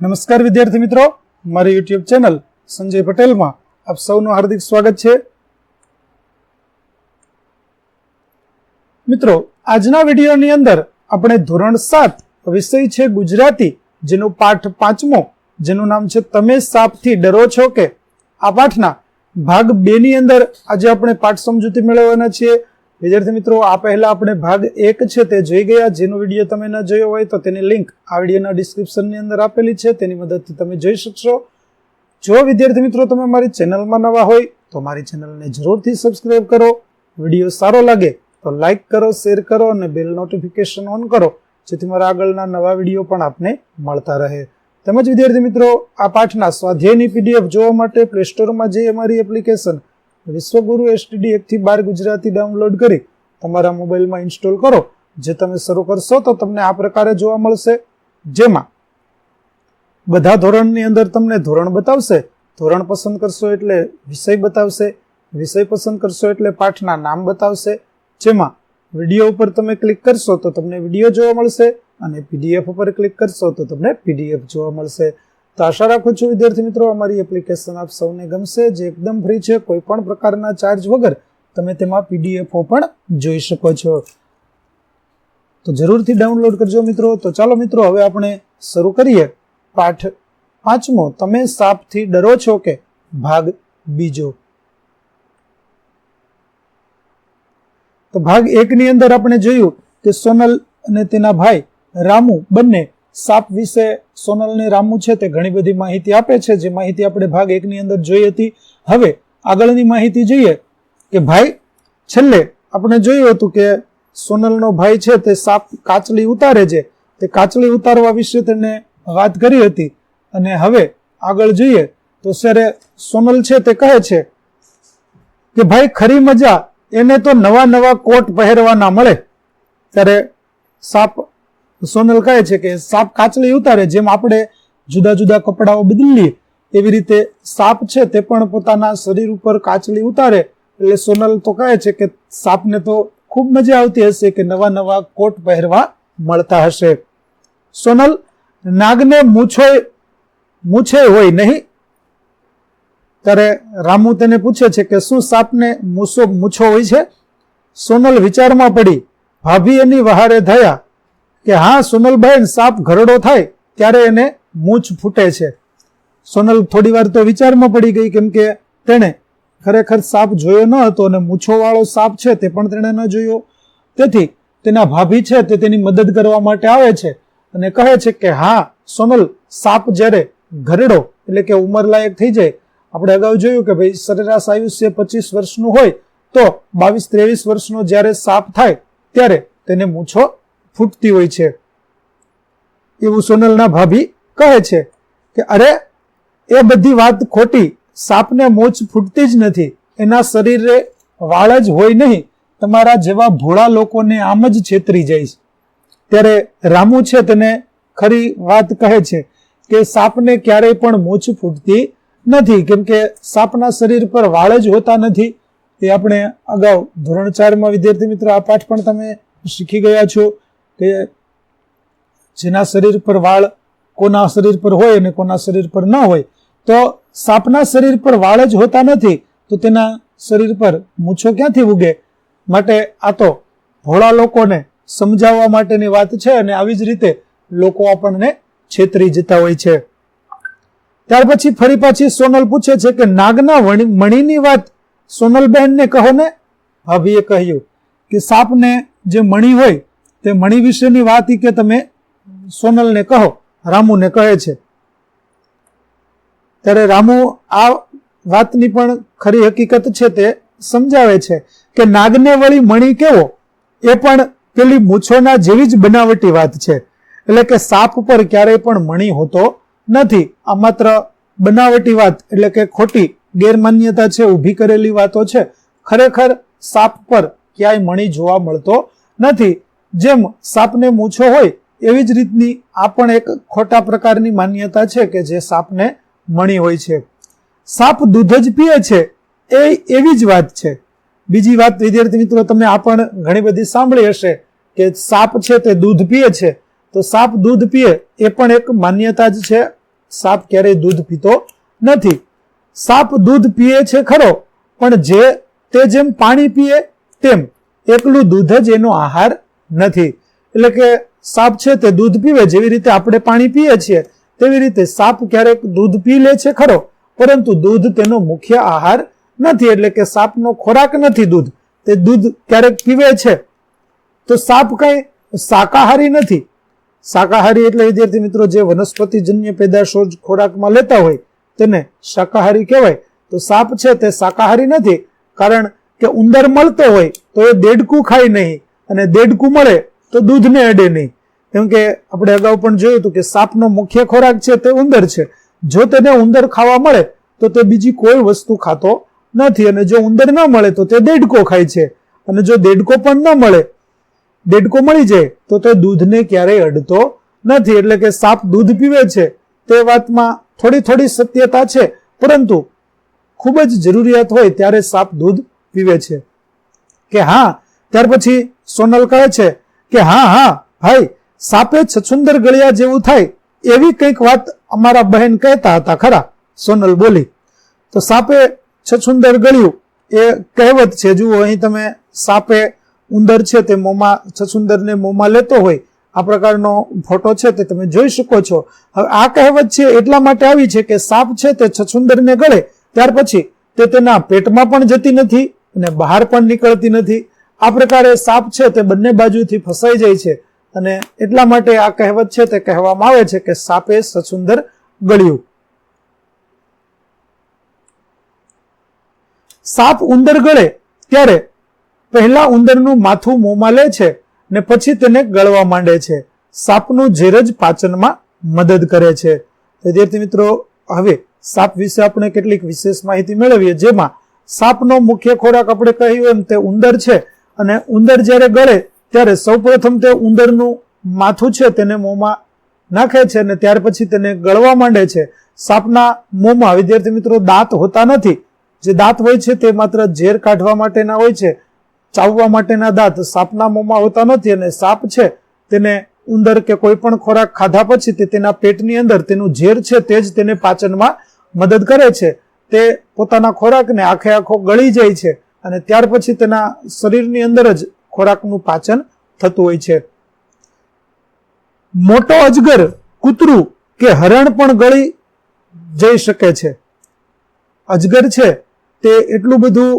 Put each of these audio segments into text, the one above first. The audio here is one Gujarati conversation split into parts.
નમસ્કાર વિદ્યાર્થી મિત્રો. મારી યુટ્યુબ ચેનલ સંજય પટેલમાં આપ સૌનું હાર્દિક સ્વાગત છે. મિત્રો, આજના વિડીયોની અંદર આપણે ધોરણ સાત વિષય છે ગુજરાતી, જેનો પાઠ પાંચમો, જેનું નામ છે તમે સાપથી ડરો છો કે? આ પાઠના ભાગ બે ની અંદર આજે આપણે પાઠ સમજૂતી મેળવવાના છીએ. વિદ્યાર્થી મિત્રો, આ પહેલા આપણે ભાગ એક છે તે જોઈ ગયા. જેનો વીડિયો તમે ન જોયો હોય તો તેની લિંક આ વિડીયોના ડિસ્ક્રિપ્શનની અંદર આપેલી છે. તેની મદદથી તમે જોઈ શકશો. જો વિદ્યાર્થી મિત્રો, તમે મારી ચેનલમાં નવા હોય તો મારી ચેનલને જરૂરથી સબસ્ક્રાઇબ કરો. વીડિયો સારો લાગે તો લાઈક કરો, શેર કરો અને બેલ નોટિફિકેશન ઓન કરો, જેથી મારા આગળના નવા વીડિયો પણ આપને મળતા રહે. તેમજ વિદ્યાર્થી મિત્રો, આ પાઠના સ્વાધ્યાયની પીડીએફ જોવા માટે પ્લે સ્ટોરમાં જઈ અમારી એપ્લિકેશન વિશ્વગુરુ એસટીડી એકથી બાર ગુજરાતી ડાઉનલોડ કરી તમારા મોબાઈલમાં ઇન્સ્ટોલ કરો. જે તમે શરૂ કરશો તો તમને આ પ્રકારે જોવા મળશે. જેમાં બધા ધોરણની અંદર તમને ધોરણ બતાવશે. ધોરણ પસંદ કરશો એટલે વિષય બતાવશે. વિષય પસંદ કરશો એટલે પાઠના નામ બતાવશે. જેમાં વીડિયો ઉપર તમે ક્લિક કરશો તો તમને વીડિયો જોવા મળશે અને પીડીએફ ઉપર ક્લિક કરશો તો તમને પીડીએફ જોવા મળશે. તો આશા રાખું છું, વિદ્યાર્થી મિત્રો, અમારી એપ્લિકેશન આપ સૌને ગમશે. જે એકદમ ફ્રી છે કોઈ પણ પ્રકારના ચાર્જ વગર તમે તેમાં પીડીએફઓ પણ જોઈ શકો છો. તો જરૂરથી ડાઉનલોડ કરજો મિત્રો. તો ચાલો મિત્રો, હવે આપણે શરૂ કરીએ. પાઠ પાંચમો. તમે સાપથી ડરો છો કે ભાગ બીજો? તો ભાગ એકની અંદર આપણે જોયું કે સોનલ અને તેના ભાઈ રામુ બંને સાપ વિશે સોનલને રામુ છે તે ઘણી બધી માહિતી આપે છે. જે માહિતી આપણે ભાગ એકની અંદર જોઈ હતી. હવે આગળની માહિતી જોઈએ કે ભાઈ, છેલ્લે આપણે જોયું હતું કે સોનલનો ભાઈ છે તે સાપ કાચલી ઉતારે છે. તે કાચલી ઉતારવા વિશે તેને વાત કરી હતી. અને હવે આગળ જોઈએ તો સરે સોનલ છે તે કહે છે કે ભાઈ, ખરી મજા, એને તો નવા નવા કોટ પહેરવાના મળે. ત્યારે સાપ સોનલ કહે છે કે સાપ કાચલી ઉતારે જેમ આપણે જુદા જુદા કપડાઓ બદલીએ એવી રીતે સાપ છે તે પણ પોતાના શરીર ઉપર કાચલી ઉતારે. એટલે સોનલ તો કહે છે કે સાપને તો ખૂબ મજા આવતી હશે કે નવા નવા કોટ પહેરવા મળતા હશે. સોનલ, નાગને મૂછો મૂછે હોય નહીં. ત્યારે રામુ તેને પૂછે છે કે શું સાપને મૂછો મૂછો હોય છે? સોનલ વિચારમાં પડી, ભાભી એની વહારે થયા. કે હા સોનલબેન સાપ ઘરડો થાય ત્યારે એને મૂછ ફૂટે છે. સોનલ થોડી વાર તો વિચારમાં પડી ગઈ કેમ કે તેણે ખરેખર સાપ જોયો ન હતો અને મૂછો વાળો સાપ છે તે પણ તેણે ન જોયો. તેથી તેના ભાભી છે તે તેની મદદ કરવા માટે આવે છે અને કહે છે કે હા, સોનલ સાપ જ્યારે ઘરડો એટલે કે ઉંમરલાયક થઈ જાય, આપણે અગાઉ જોયું કે ભાઈ સરેરાશ આયુષ્ય પચીસ વર્ષનું હોય તો બાવીસ ત્રેવીસ વર્ષનો જ્યારે સાપ થાય ત્યારે તેને મૂછો ફૂટતી હોય છે. એવું સોનલના ભાભી કહે છે કે, અરે, એ બધી વાત ખોટી. સાપને મોચ ફૂટતી જ નથી. એના શરીરે વાળ જ હોય નહીં. તમારા જેવા ભોળા લોકોને આમ જ છેતરી જાય. છે ત્યારે રામુ છે તેને ખરી વાત કહે છે કે, સાપને ક્યારેય પણ મૂછ ફૂટતી નથી. કેમ કે સાપના શરીર પર વાળ જ હોતા નથી. એ આપણે અગાઉ ધોરણ ચારમાં વિદ્યાર્થી મિત્રો આ પાઠ પણ તમે શીખી ગયા છો. કે જેના શરીર પર વાળ કોના શરીર પર હોય અને કોના શરીર પર ન હોય, તો સાપના શરીર પર વાળ જ હોતા નથી, તો તેના શરીર પર મૂછો ક્યાંથી ઉગે? માટે આ તો ભોળા લોકોને સમજાવવા માટેની વાત છે અને આવી જ રીતે લોકો આપણને છેતરી જતા હોય છે. ત્યાર પછી ફરી પાછી સોનલ પૂછે છે કે નાગના મણીની વાત સોનલબહેનને કહો ને? ભાભીએ કહ્યું કે સાપને જે મણી હોય તે મણી વિશેની વાત કે તમે સોનલને કહો, રામુને કહે છે. ત્યારે રામુ આ વાતની પણ ખરી હકીકત છે તે સમજાવે છે કે નાગને વળી મણી કેવો? એ પણ પેલી મૂછોના જેવી જ બનાવટી વાત છે. એટલે કે સાપ પર ક્યારેય પણ મણી હોતો નથી. આ માત્ર બનાવટી વાત, એટલે કે ખોટી ગેરમાન્યતા છે, ઊભી કરેલી વાતો છે. ખરેખર સાપ પર ક્યાંય મણી જોવા મળતો નથી. જેમ સાપને મૂછો હોય, એવી જ રીતની આ પણ એક ખોટા પ્રકારની માન્યતા છે કે જે સાપને મણી હોય છે. સાપ દૂધ જ પીએ છે, એ એવી જ વાત છે. બીજી વાત, વિદ્યાર્થી મિત્રો, તમે આ પણ ઘણી બધી સાંભળી હશે કે સાપ છે તે દૂધ પીએ છે. તો સાપ દૂધ પીએ, એ પણ એક માન્યતા જ છે. સાપ ક્યારેય દૂધ પીતો નથી. સાપ દૂધ પીએ છે ખરો, પણ જે તે જેમ પાણી પીએ તેમ એકલું દૂધ જ એનો આહાર નથી. એટલે કે સાપ છે તે દૂધ પીવે, જેવી રીતે આપણે પાણી પીએ છીએ, તેવી રીતે સાપ ક્યારેક દૂધ પી લે છે, ખરો. પરંતુ દૂધ તેનો મુખ્ય આહાર નથી. એટલે કે સાપનો ખોરાક નથી દૂધ. તે દૂધ ક્યારેક પીવે છે. તો સાપ કઈ શાકાહારી નથી. શાકાહારી એટલે વિદ્યાર્થી મિત્રો, જે વનસ્પતિજન્ય પેદાશો ખોરાકમાં લેતા હોય, તેને શાકાહારી કહેવાય. તો સાપ છે તે શાકાહારી નથી, કારણ કે ઉંદર મળતો હોય, તો એ દેડકું ખાય નહીં. અને દેડકું મળે તો દૂધને અડે નહીં. કેમ કે આપણે અગાઉ પણ જોયું હતું કે સાપનો મુખ્ય ખોરાક છે તે ઉંદર છે. જો તેને ઉંદર ખાવા મળે, તો તે બીજી કોઈ વસ્તુ ખાતો નથી. અને જો ઉંદર ન મળે, તો તે દેડકો ખાય છે. અને જો દેડકો પણ ન મળે, દેડકો મળી જાય, તો તે દૂધને ક્યારેય અડતો નથી. એટલે કે સાપ દૂધ પીવે છે, તે વાતમાં થોડી થોડી સત્યતા છે. પરંતુ ખૂબ જ જરૂરિયાત હોય ત્યારે સાપ દૂધ પીવે છે. કે હા ત્યાર પછી સોનલ કહે છે કે, હા હા, ભાઈ સાપે છછુંદર ગળિયા જેવું થાય એવી કંઈક વાત અમારા બહેન કહેતા હતા. ખરા, સોનલ બોલી. તો સાપે છછુંદર ગળ્યું. એ કહેવત છે, જુઓ, અહીં તમે સાપે ઉંદર છે તે મોંમાં છછુંદરને મોંમાં લેતો હોય. આ પ્રકારનો ફોટો છે તે તમે જોઈ શકો છો. હવે આ કહેવત છે એટલા માટે આવી છે કે સાપ છે તે છછુંદરને ગળે. ત્યાર પછી તે તેના પેટમાં પણ જતી નથી અને બહાર પણ નીકળતી નથી. આ પ્રકારે સાપ છે તે બંને બાજુથી ફસાઈ જાય છે અને એટલા માટે આ કહેવત છે તે કહેવામાં આવે છે કે સાપે સસુંદર ગળ્યું. સાપ ઉંદર ગળે ત્યારે પહેલા ઉંદરનું માથું મોંમાં લે છે ને પછી તેને ગળવા માંડે છે. સાપનું ઝેર જ પાચનમાં મદદ કરે છે. વિદ્યાર્થી મિત્રો, હવે સાપ વિશે આપણે કેટલીક વિશેષ માહિતી મેળવીએ જેમાં સાપનો મુખ્ય ખોરાક આપણે કહ્યું એમ તે ઉંદર છે. અને ઉંદર જ્યારે ગળે, ત્યારે સૌપ્રથમ તે ઉંદરનું માથું છે તેને મોંમાં નાખે છે અને ત્યાર પછી તેને ગળવા માંડે છે. સાપના મોંમાં, વિદ્યાર્થી મિત્રો, દાંત હોતા નથી. જે દાંત હોય છે તે માત્ર ઝેર કાઢવા માટેના હોય છે, ચાવવા માટેના દાંત સાપના મોંમાં હોતા નથી અને સાપ છે તેને ઉંદર કે કોઈ પણ ખોરાક ખાધા પછી તે તેના પેટની અંદર તેનું ઝેર છે તે જ તેને પાચનમાં મદદ કરે છે. તે પોતાના ખોરાકને આખે આખો ગળી જાય છે. અને ત્યાર પછી તેના શરીરની અંદર જ ખોરાકનું પાચન થતું હોય છે. મોટો અજગર, કૂતરું કે હરણ પણ ગળી જઈ શકે છે. અજગર છે તે એટલું બધું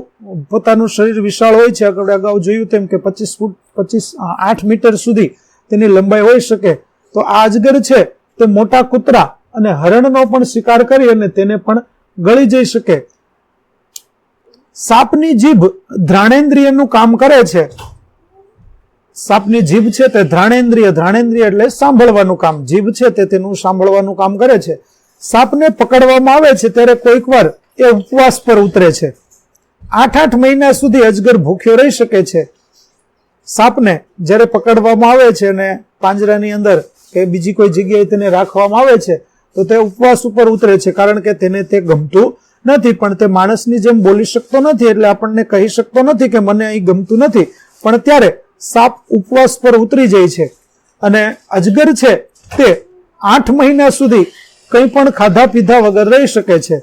પોતાનું શરીર વિશાળ હોય છે, આપણે અગાઉ જોયું તેમ કે પચીસ ફૂટ, પચીસ આઠ મીટર સુધી તેની લંબાઈ હોઈ શકે. તો આ અજગર છે તે મોટા કૂતરા અને હરણનો પણ શિકાર કરી અને તેને પણ ગળી જઈ શકે. સાપની જીભ ધ્રાણેન્દ્રિયનું કામ કરે છે. સાપની જીભ છે તે ધ્રાણેન્દ્રિય ધ્રાણેન્દ્રિય એટલે સાંભળવાનું કામ. જીભ છે તે તેનું સાંભળવાનું કામ કરે છે. સાપને પકડવામાં આવે છે ત્યારે કોઈક વાર એ ઉપવાસ પર ઉતરે છે. આઠ આઠ મહિના સુધી અજગર ભૂખ્યો રહી શકે છે. સાપને જ્યારે પકડવામાં આવે છે અને પાંજરાની અંદર કે બીજી કોઈ જગ્યાએ તેને રાખવામાં આવે છે, તો તે ઉપવાસ ઉપર ઉતરે છે, કારણ કે તેને તે ગમતું નથી, પણ તે માણસની જેમ બોલી શકતો નથી એટલે આપણને કહી શકતો નથી કે મને અહીં ગમતું નથી. પણ ત્યારે સાપ ઉપવાસ પર ઉતરી જાય છે અને અજગર છે તે આઠ મહિના સુધી કંઈ પણ ખાધા પીધા વગર રહી શકે છે.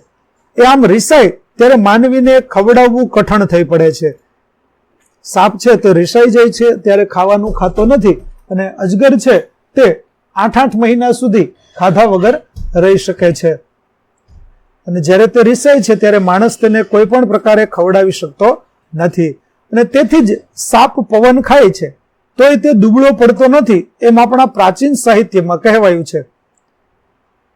એ આમ રિસાય ત્યારે માનવીને ખવડાવવું કઠણ થઈ પડે છે. સાપ છે તે રિસાઈ જાય છે, ત્યારે ખાવાનું ખાતો નથી અને અજગર છે તે આઠ આઠ મહિના સુધી ખાધા વગર રહી શકે છે. અને જ્યારે તે રિસાય છે, ત્યારે માણસ તેને કોઈ પણ પ્રકારે ખવડાવી શકતો નથી. અને તેથી જ સાપ પવન ખાય છે, તોય તે દુબળો પડતો નથી, એમ આપણા પ્રાચીન સાહિત્યમાં કહેવાયું છે.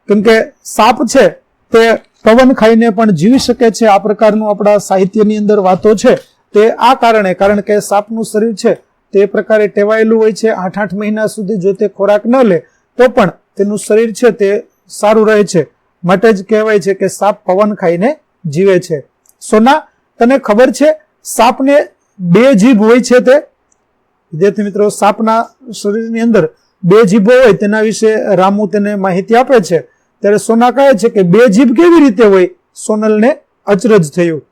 કેમ કે સાપ છે, તે પવન ખાઈને પણ જીવી શકે છે, આ પ્રકારનું આપણા સાહિત્યની અંદર વાતો છે. તે આ કારણે, કારણ કે સાપનું શરીર છે, તે પ્રકારે ટેવાયેલું હોય છે, આઠ આઠ મહિના સુધી જો તે ખોરાક ન લે, તો પણ તેનું શરીર છે, તે સારું રહે છે. માટે જ કહેવાય છે કે સાપ પવન ખાઈને જીવે છે. સોના, તને ખબર છે, સાપને બે જીભ હોય છે તે? વિદ્યાર્થી મિત્રો, સાપના શરીરની અંદર બે જીભો હોય તેના વિશે રામુ તેને માહિતી આપે છે. ત્યારે સોના કહે છે કે બે જીભ કેવી રીતે હોય? સોનલને અચરજ થયું.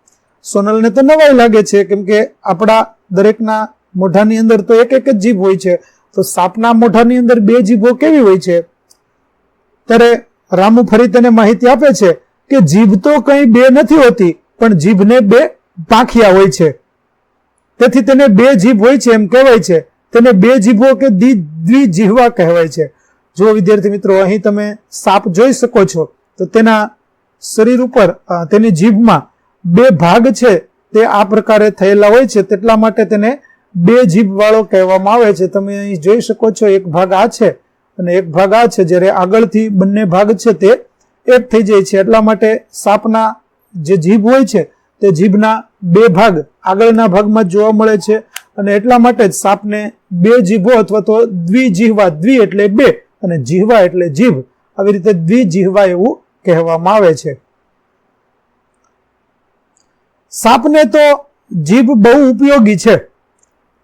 સોનલને તો નવાઈ લાગે છે, કેમ કે આપણા દરેકના મોઢાની અંદર તો એક એક જ જીભ હોય છે. તો સાપના મોઢાની અંદર બે જીભો કેવી હોય છે? ત્યારે રામુ ફરી તેને માહિતી આપે છે કે જીભ તો કંઈ બે નથી હોતી, પણ જીભને બે પાંખિયા હોય છે. તેથી તેને બે જીભ હોય છે એમ કહેવાય છે. તેને બે જીભો કે દ્વિજીહવા કહેવાય છે. જો વિદ્યાર્થી મિત્રો, અહીં તમે સાપ જોઈ શકો છો, તો તેના શરીર ઉપર તેની જીભમાં બે ભાગ છે, તે આ પ્રકારે થયેલા હોય છે. તેટલા માટે તેને બે જીભ વાળો કહેવામાં આવે છે. તમે અહીં જોઈ શકો છો, એક ભાગ આ છે અને એક ભાગ આ છે, જ્યારે આગળથી બંને ભાગ છે તે એક થઈ જાય છે. એટલા માટે સાપના જે જીભ હોય છે, તે જીભના બે ભાગ આગળના ભાગમાં જોવા મળે છે અને એટલા માટે જ સાપને બે જીભો અથવા તો દ્વિજીહવા, દ્વિ એટલે બે અને જીહવા એટલે જીભ આવી રીતે દ્વિજીહવા એવું કહેવામાં આવે છે. સાપને તો જીભ બહુ ઉપયોગી છે.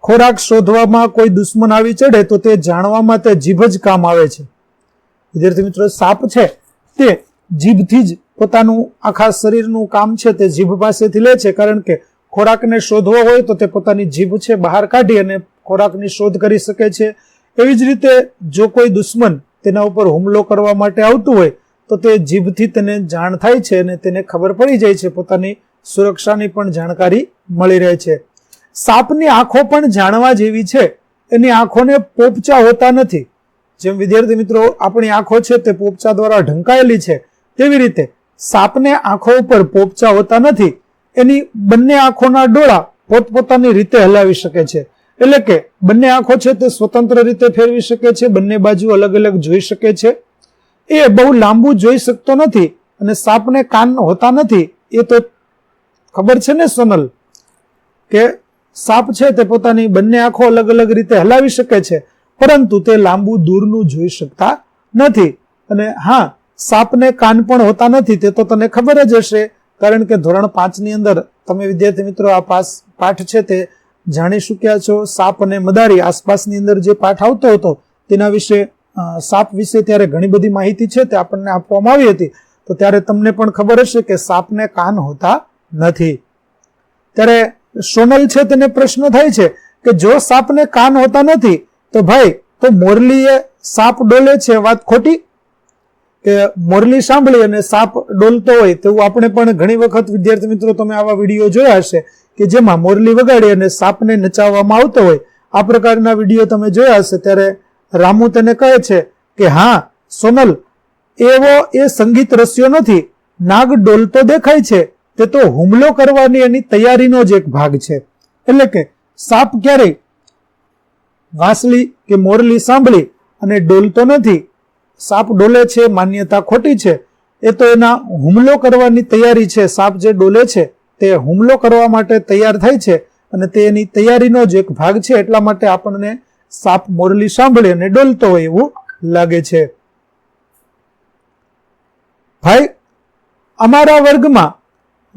ખોરાક શોધવામાં કોઈ દુશ્મન આવી ચડે તો તે જાણવામાં તે જીભ જ કામ આવે છે. વિદ્યાર્થી મિત્રો, સાપ છે તે જીભથી જ પોતાનું આખા શરીરનું કામ છે તે જીભ પાસેથી લે છે કારણ કે ખોરાકને શોધવો હોય તો તે પોતાની જીભ છે બહાર કાઢી અને ખોરાકની શોધ કરી શકે છે. એવી જ રીતે જો કોઈ દુશ્મન તેના ઉપર હુમલો કરવા માટે આવતું હોય તો તે જીભથી તેને જાણ થાય છે અને તેને ખબર પડી જાય છે. પોતાની સુરક્ષાની પણ જાણકારી મળી રહે છે. સાપની આંખો પણ જાણવા જેવી છે. એની આંખોને પોપચા હોતા નથી. જેમ વિદ્યાર્થી મિત્રો, આપણી આંખો છે તે પોપચા દ્વારા ઢંકાયેલી છે. તેવી રીતે સાપને આંખો ઉપર પોપચા હોતા નથી. એની બંને આંખોના ડોળા પોતપોતાની રીતે હલાવી શકે છે. એટલે કે બંને આંખો છે તે સ્વતંત્ર રીતે ફેરવી શકે છે, બંને બાજુ અલગ અલગ જોઈ શકે છે. એ બહુ લાંબુ જોઈ શકતો નથી અને સાપને કાન હોતા નથી. એ તો ખબર છે ને સોનલ, કે સાપ છે તે પોતાની બંને આંખો અલગ અલગ રીતે હલાવી શકે છે, પરંતુ તે લાંબુ દૂરનું જોઈ શકતા નથી. અને હા, સાપને કાન પણ હોતા નથી, તે તો તને ખબર જ હશે. કારણ કે ધોરણ પાંચની અંદર તમે વિદ્યાર્થી મિત્રો આ પાસ પાઠ છે તે જાણી ચૂક્યા છો. સાપ અને મદારી આસપાસની અંદર જે પાઠ આવતો હતો, તેના વિશે સાપ વિશે ત્યારે ઘણી બધી માહિતી છે તે આપણને આપવામાં આવી હતી. તો ત્યારે તમને પણ ખબર હશે કે સાપને કાન હોતા નથી. ત્યારે સોનલ છે તેને પ્રશ્ન થાય છે કે જો સાપને કાન હોતા નથી, તો ભાઈ, તો મોરલીએ સાપ ડોલે છે વાત ખોટી? કે મોરલી સાંભળી અને સાપ ડોલતો હોય તેવું આપણે પણ ઘણી વખત વિદ્યાર્થી મિત્રો તમે આવા વીડિયો જોયા હશે કે જેમાં મોરલી વગાડી અને સાપને નચાવવામાં આવતો હોય. આ પ્રકારના વીડિયો તમે જોયા હશે, ત્યારે રામુ તેને કહે છે કે હા, સોનલ, એવો એ સંગીત રસ્યો નથી. નાગ ડોલતો દેખાય છે. તે તો હુમલો કરવાની એની તૈયારીનો જ એક ભાગ છે. એટલે કે સાપ ક્યારેય વાંસલી કે મોરલી સાંભળી અને ડોલતો નથી, સાપ ડોલે છે, માન્યતા ખોટી છે, એ તો એના હુમલો કરવાની તૈયારી છે. સાપ જે ડોલે છે, તે હુમલો કરવા માટે તૈયાર થાય છે અને તે એની તૈયારીનો જ એક ભાગ છે. એટલા માટે આપણને સાપ મોરલી સાંભળી અને ડોલતો હોય એવું લાગે છે. ભાઈ, અમારા વર્ગમાં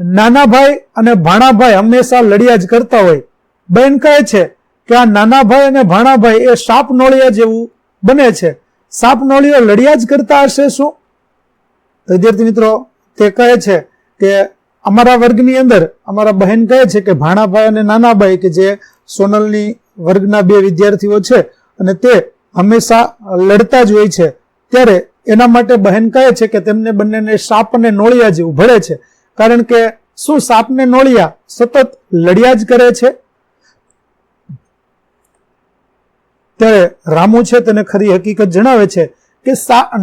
નાના ભાઈ અને ભાણાભાઈ હંમેશા લડ્યા જ કરતા હોય. બહેન કહે છે કે આ નાના ભાઈ અને ભાણાભાઈ એ સાપ નોળિયા જેવું બને છે. સાપ નોળિયો લડ્યા જ કરતા હશે શું? વિદ્યાર્થી મિત્રો, તે કહે છે કે અમારા વર્ગની અંદર અમારા બહેન કહે છે કે ભાણાભાઈ અને નાનાભાઈ કે જે સોનલની વર્ગના બે વિદ્યાર્થીઓ છે અને તે હંમેશા લડતા જ હોય છે. ત્યારે એના માટે બહેન કહે છે કે તેમને બંનેને સાપ અને નોળિયા જેવું ભળે છે. કારણ કે શું સાપને નોળિયા સતત લડ્યા જ કરે છે? ત્યારે રામુ છે તેને ખરી હકીકત જણાવે છે કે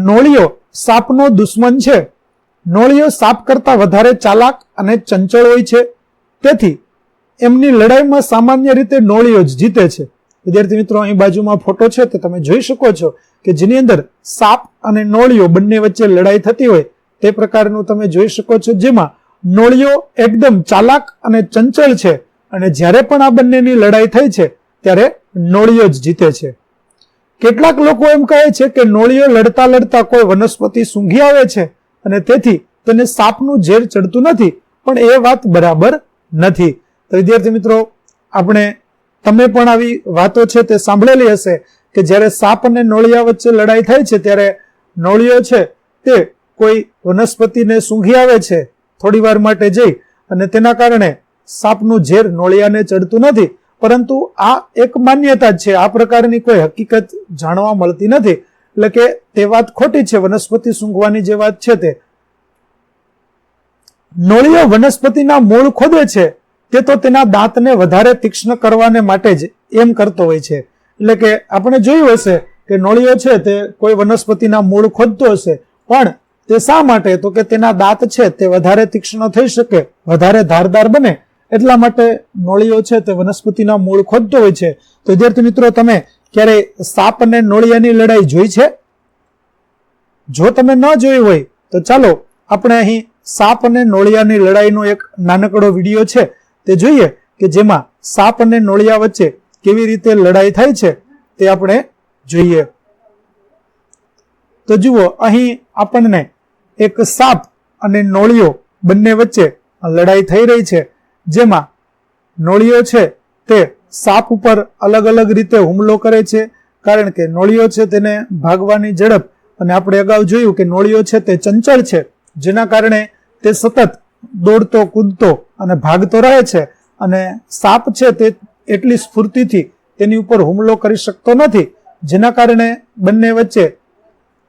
નોળિયો સાપનો દુશ્મન છે. નોળિયો સાપ કરતા વધારે ચાલાક અને ચંચળ હોય છે. તેથી એમની લડાઈમાં સામાન્ય રીતે નોળિયો જ જીતે છે. વિદ્યાર્થી મિત્રો, અહીં બાજુમાં ફોટો છે તે તમે જોઈ શકો છો કે જેની અંદર સાપ અને નોળિયો બંને વચ્ચે લડાઈ થતી હોય તે પ્રકારનું તમે જોઈ શકો છો. જેમાં નોળિયો એકદમ ચાલાક અને ચંચળ છે અને જ્યારે પણ આ બંનેની લડાઈ થઈ છે, ત્યારે નોળિયો જ જીતે છે. કેટલાક લોકો એમ કહે છે કે નોળિયો લડતા લડતા કોઈ વનસ્પતિ સૂંઘી આવે છે અને તેથી તેને સાપનું ઝેર ચડતું નથી, પણ એ વાત બરાબર નથી. તો વિદ્યાર્થી મિત્રો, આપણે, તમે પણ આવી વાતો છે તે સાંભળેલી હશે કે જ્યારે સાપ અને નોળિયા વચ્ચે લડાઈ થાય છે, ત્યારે નોળિયો છે તે કોઈ વનસ્પતિને સૂંઘી આવે છે. થોડી વાર માટે જઈ અને તેના કારણે સાપનું ઝેર નોળિયાને ચડતું નથી, પરંતુ આ એક માન્યતા છે. આ પ્રકારની કોઈ હકીકત જાણવા મળતી નથી. એટલે કે તે વાત ખોટી છે. વનસ્પતિ સૂંઘવાની જે વાત છે તે. નોળિયો વનસ્પતિના મૂળ ખોદે છે. તે તો તેના દાંતને વધારે તીક્ષ્ણ કરવાને માટે જ એમ કરતો હોય છે. એટલે કે આપણે જોયું હશે કે નોળિયો છે તે કોઈ વનસ્પતિના મૂળ ખોદતો હશે. પણ તે શા માટે? તો કે તેના દાંત છે, તે વધારે તીક્ષ્ણ થઈ શકે, વધારે ધારદાર બને. એટલા માટે નોળીઓ છે, તે વનસ્પતિના મૂળ ખોદતો હોય છે. તો વિદ્યાર્થી મિત્રો, તમે ક્યારે સાપ અને નોળિયાની લડાઈ જોઈ છે? જો તમે ન જોઈ હોય, તો ચાલો આપણે અહીં સાપ અને નોળિયાની લડાઈનો એક નાનકડો વીડિયો છે. તે જોઈએ કે જેમાં સાપ અને નોળિયા વચ્ચે કેવી રીતે લડાઈ થાય છે, તે આપણે જોઈએ. તો જુઓ, અહીં આપણને એક સાપ અને નોળિયો બંને વચ્ચે લડાઈ થઈ રહી છે. જેમાં નોળિયો છે તે સાપ ઉપર અલગ અલગ રીતે હુમલો કરે છે, કારણ કે નોળિયો છે તેને ભાગવાની ઝડપ અને આપણે અગાઉ જોયું કે નોળિયો છે તે ચંચળ છે, જેના કારણે તે સતત દોડતો, કૂદતો અને ભાગતો રહે છે અને સાપ છે તે એટલી સ્ફૂર્તિથી તેની ઉપર હુમલો કરી શકતો નથી, જેના કારણે બંને વચ્ચે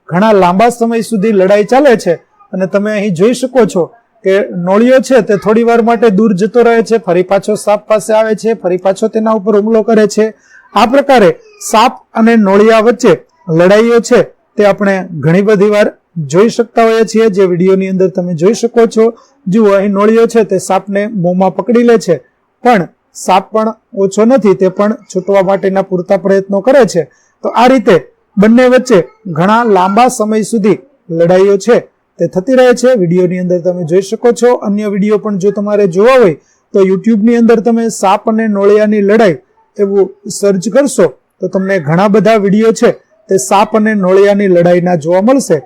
ઘણા લાંબા સમય સુધી લડાઈ ચાલે છે અને તમે અહીં જોઈ શકો છો કે નોળિયો છે તે થોડી વાર માટે દૂર જતો રહે છે, ફરી પાછો સાપ પાસે આવે છે, ફરી પાછો તેના ઉપર હુમલો કરે છે. આ પ્રકારે સાપ અને નોળિયા વચ્ચે લડાઈઓ છે તે આપણે ઘણી બધી વાર જોઈ શકતા હોઈએ છીએ. જે વિડીયોની અંદર તમે જોઈ શકો છો, જુઓ અહીં નોળિયો છે તે સાપને મોંમાં પકડી લે છે, પણ સાપ પણ ઓછો નથી, તે પણ છૂટવા માટેના પૂરતા પ્રયત્નો કરે છે. તો આ રીતે બંને વચ્ચે ઘણા લાંબા સમય સુધી લડાઈઓ છે. તે થતી રહે છે. વિડીયોની અંદર તમે જોઈ શકો છો. અન્ય વીડિયો પણ જો તમારે જોવા હોય, તો યુટ્યુબની અંદર તમે સાપ અને નોળિયાની લડાઈ એવું સર્ચ કરશો, તો તમને ઘણા બધા વીડિયો છે. તે સાપ અને નોળિયાની લડાઈના જોવા મળશે.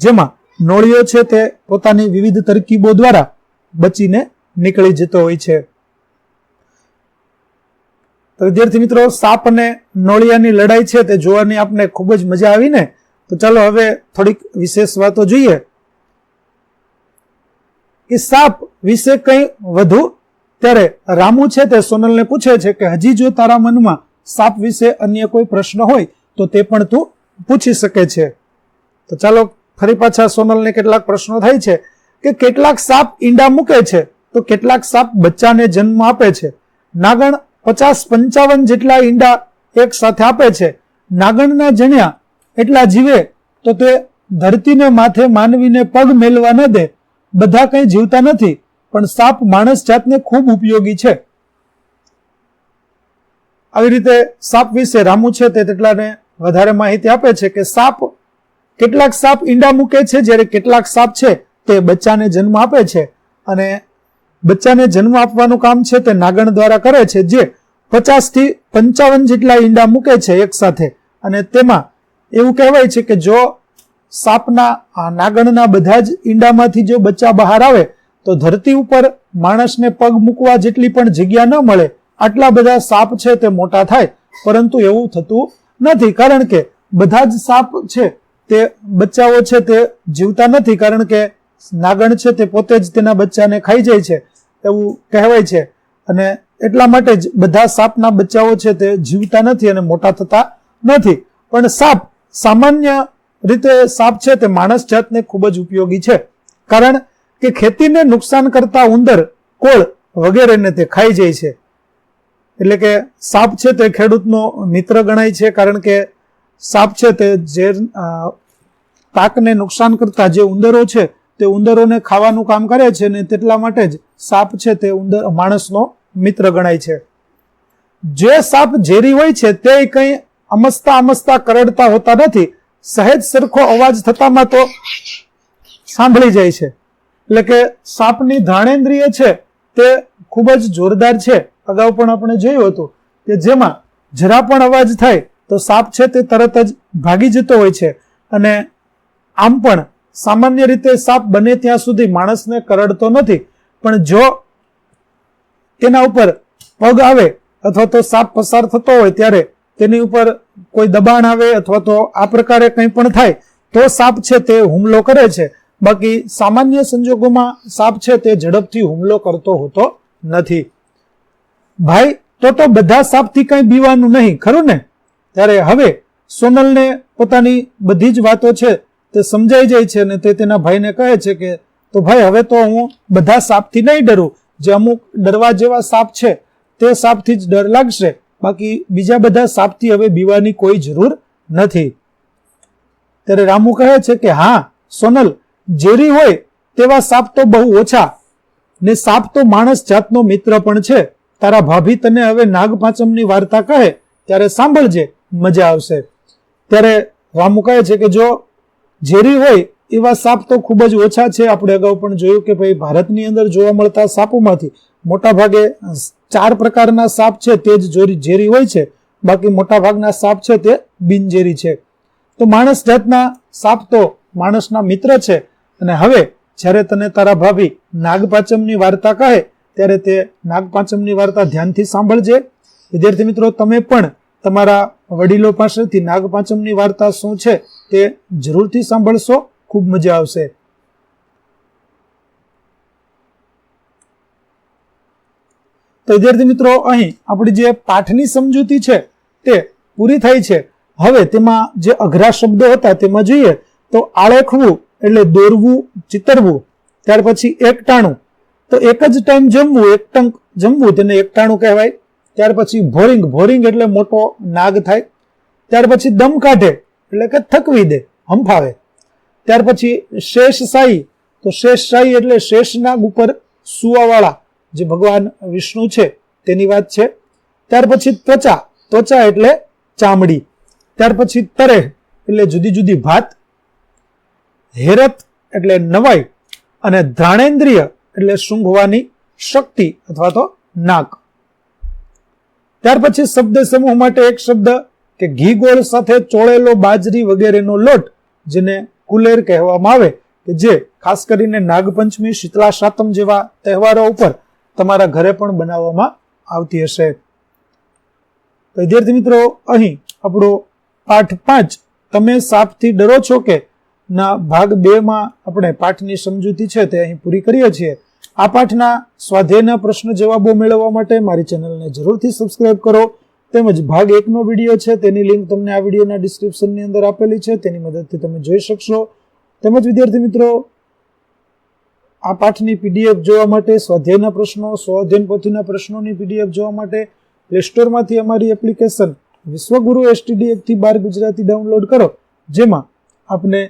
જેમાં નોળિયો છે તે પોતાની વિવિધ તરકીબો દ્વારા બચીને નીકળી જતો હોય છે. તો વિદ્યાર્થી મિત્રો, સાપ અને નોળિયાની લડાઈ છે, તે જોવાની આપને ખૂબ જ મજા આવી ને તો ચાલો હવે થોડીક વિશેષ વાતો જોઈએ. કે સાપ વિશે કંઈ વધુ? ત્યારે રામુ છે, તે સોનલને પૂછે છે કે, હજી જો તારા મનમાં સાપ વિશે અન્ય કોઈ પ્રશ્ન હોય, તો તે પણ તું પૂછી શકે છે. તો ચાલો ફરી પાછા સોનલને કેટલાક પ્રશ્નો થાય છે કે, કેટલાક સાપ ઈંડા મૂકે છે? તો કેટલાક સાપ બચ્ચાને જન્મ આપે છે? નાગણ પચાસ પંચાવન જેટલા ઈંડા એક સાથે આપે છે. નાગણના જણ્યા એટલા જીવે તો તે ધરતીને માથે માનવીને પગ મેલવા ન દે. બધા કંઈ જીવતા નથી, પણ સાપ માણસ જાતને ખૂબ ઉપયોગી છે. આવી રીતે સાપ વિશે રામુ છે તે તેટલાને વધારે માહિતી આપે છે કે સાપ કેટલાક સાપ ઈંડા મૂકે છે, જ્યારે કેટલાક સાપ છે તે બચ્ચાને જન્મ આપે છે. અને બચ્ચાને જન્મ આપવાનું કામ છે તે નાગણ દ્વારા કરે છે, જે પચાસથી પંચાવન જેટલા ઈંડા મૂકે છે એક સાથે. અને તેમાં એવું કહેવાય છે કે જો સાપના, આ નાગણના બધા જ ઈંડામાંથી જો બચ્ચા બહાર આવે, તો ધરતી ઉપર માણસને પગ મૂકવા જેટલી પણ જગ્યા ન મળે, આટલા બધા સાપ છે તે મોટા થાય. પરંતુ એવું થતું નથી, કારણ કે બધા જ સાપ છે તે બચ્ચાઓ છે તે જીવતા નથી, કારણ કે નાગણ છે તે પોતે જ તેના બચ્ચાને ખાઈ જાય છે. એવું કહેવાય છે. અને એટલા માટે જ બધા સાપના બચ્ચાઓ છે તે જીવતા નથી અને મોટા થતા નથી. પણ સાપ સામાન્ય રીતે સાપ છે તે માણસ જાતને ખૂબ જ ઉપયોગી છે. કારણ કે ખેતીને નુકસાન કરતા ઉંદર, કોળ વગેરેને તે ખાઈ જાય છે. એટલે કે સાપ છે તે ખેડૂતનો મિત્ર ગણાય છે કારણ કે સાપ છે તે જે પાકને નુકસાન કરતા જે ઉંદરો છે તે ઉંદરોને ખાવાનું કામ કરે છે અને તેટલા માટે જ સાપ છે તે ઉંદર માણસનો મિત્ર ગણાય છે. જે સાપ ઝેરી હોય છે તે કંઈ અમસ્તા અમસ્તા કરડતા હોતા નથી. સહેજ સરખો અવાજ થતામાં તો સાંભળી જાય છે. એટલે કે સાપની ઘાણેન્દ્રિય છે તે ખૂબ જ જોરદાર છે. અગાઉ પણ આપણે જોયું હતું કે જેમાં જરા પણ અવાજ થાય તો સાપ છે તે તરત જ ભાગી જતો હોય છે. અને આમ પણ સામાન્ય રીતે સાપ બને ત્યાં સુધી માણસને કરડતો નથી, પણ જો તેના ઉપર પગ આવે અથવા તો સાપ પસાર થતો હોય ત્યારે તેની ઉપર કોઈ દબાણ આવે અથવા તો આ પ્રકારે કંઈ પણ થાય, તો સાપ છે તે હુમલો કરે છે. બાકી સામાન્ય સંજોગોમાં સાપ છે તે ઝડપથી હુમલો કરતો હોતો નથી. ભાઈ, તો તો બધા સાપથી કંઈ બીવાનું નહીં, ખરું ને? ત્યારે હવે સોનલને પોતાની બધી જ વાતો છે તે સમજાઈ જાય છે અને તે તેના ભાઈને કહે છે કે, તો ભાઈ, હવે તો હું બધા સાપથી નહીં ડરું. જે અમુક ડરવા જેવા સાપ છે, તે સાપથી જ ડર લાગશે. બાકી બીજા બધા સાપથી હવે બીવાની કોઈ જરૂર નથી. ત્યારે રામુ કહે છે કે, હા, સોનલ, ઝેરી હોય તેવા સાપ તો બહુ ઓછા. ને સાપ તો માણસ જાતનો મિત્ર પણ છે. તારા ભાભી તને હવે નાગપાંચમની વાર્તા કહે, ત્યારે સાંભળજે, મજા આવશે. ત્યારે રામુ કહે છે કે, જો ઝેરી હોય એવા સાપ તો ખૂબ જ ઓછા છે. આપણે અગાઉ પણ જોયું કે ભાઈ ભારતની અંદર જોવા મળતા સાપોમાંથી મોટા ભાગે ચાર પ્રકારના સાપ છે. તે જ ઝેરી હોય છે. બાકી મોટા ભાગના સાપ છે તે બિનઝેરી છે. તો માણસ જાતના સાપ તો માણસના મિત્ર છે. અને હવે જ્યારે તને તારા ભાભી નાગપાંચમની વાર્તા કહે, ત્યારે તે નાગપાંચમની વાર્તા ધ્યાનથી સાંભળજે. વિદ્યાર્થી મિત્રો, તમે પણ તમારા વડીલો પાસેથી નાગપાંચમની વાર્તા શું છે? તે જરૂરથી સાંભળશો, ખૂબ મજા આવશે. તો વિદ્યાર્થી મિત્રો, અહીં આપણી જે પાઠની સમજૂતી છે તે પૂરી થઈ છે. હવે તેમાં જે અઘરા શબ્દો હતા તેમાં જોઈએ તો આળેખવું એટલે દોરવું, ચિતરવું, ત્યાર પછી એકટાણું. તો એક જ ટાઈમ જમવું, એક ટંક જમવું, તેને એકટાણું કહેવાય. ત્યાર પછી ભોરિંગ ભોરિંગ એટલે મોટો નાગ થાય. ત્યાર પછી દમ કાઢે. એટલે કે થકવી દે, હંફાવે. ત્યાર પછી શેષ સાઈ, તો શેષ સાઈ એટલે શેષ નાગ ઉપર સુવાવાળા, જે ભગવાન વિષ્ણુ છે, તેની વાત છે. ત્યાર પછી ત્વચા ત્વચા એટલે ચામડી. ત્યાર પછી તરે એટલે જુદી જુદી ભાત. હેરત એટલે નવાઈ અને ધ્રાણેન્દ્રિય એટલે સૂંઘવાની શક્તિ અથવા તો નાક. ત્યાર પછી શબ્દ સમૂહ માટે એક શબ્દ કે ઘી ગોળ સાથે ચોળેલો બાજરી વગેરેનો લોટ, જેને કુલેર કહેવામાં આવે, કે જે ખાસ કરીને નાગપંચમી શીતળા સાતમ જેવા તહેવારો ઉપર તમારા ઘરે પણ બનાવવામાં આવતી હશે. વિદ્યાર્થી મિત્રો, અહીં આપણો પાઠ પાંચ. તમે સાપથી ડરો છો કે? ના, ભાગ બે માં આપણે પાઠની સમજૂતી છે તે અહીં પૂરી કરીએ છીએ. આ પાઠના સ્વાધ્યાયના પ્રશ્ન જવાબો મેળવવા માટે મારી ચેનલને જરૂરથી સબસ્ક્રાઇબ કરો. તેમજ ભાગ એકનો વીડિયો છે, તેની લિંક તમને આ વિડીયોના ડિસ્ક્રિપ્શનની અંદર આપેલી છે, તેની મદદથી તમે જોઈ શકશો. તેમજ વિદ્યાર્થી મિત્રો, આ પાઠની પીડીએફ જોવા માટે, સ્વાધ્યાયના પ્રશ્નો, સ્વાધ્યાયન પોથીના પ્રશ્નોની પીડીએફ જોવા માટે પ્લે સ્ટોરમાંથી અમારી એપ્લિકેશન વિશ્વગુરુ એસટીડીએફથી બાર ગુજરાતી ડાઉનલોડ કરો, જેમાં આપને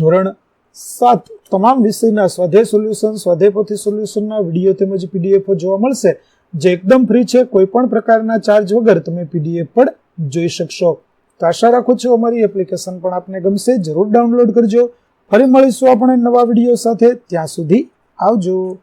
ધોરણ સાત તમામ વિષયના સ્વાધ્યાય સોલ્યુશન સ્વાધ્યાય પોથી સોલ્યુશનના વીડિયો તેમજ પીડીએફો જોવા મળશે. જે એકદમ ફ્રી છે કોઈ પણ પ્રકારના ચાર્જ વગર તમે પીડીએફ પણ જોઈ શકશો. તો આશા રાખું છું અમારી એપ્લિકેશન પણ આપને ગમશે. જરૂર ડાઉનલોડ કરજો. ફરી મળીશું આપણે નવા વીડિયો સાથે. ત્યાં સુધી આવજો.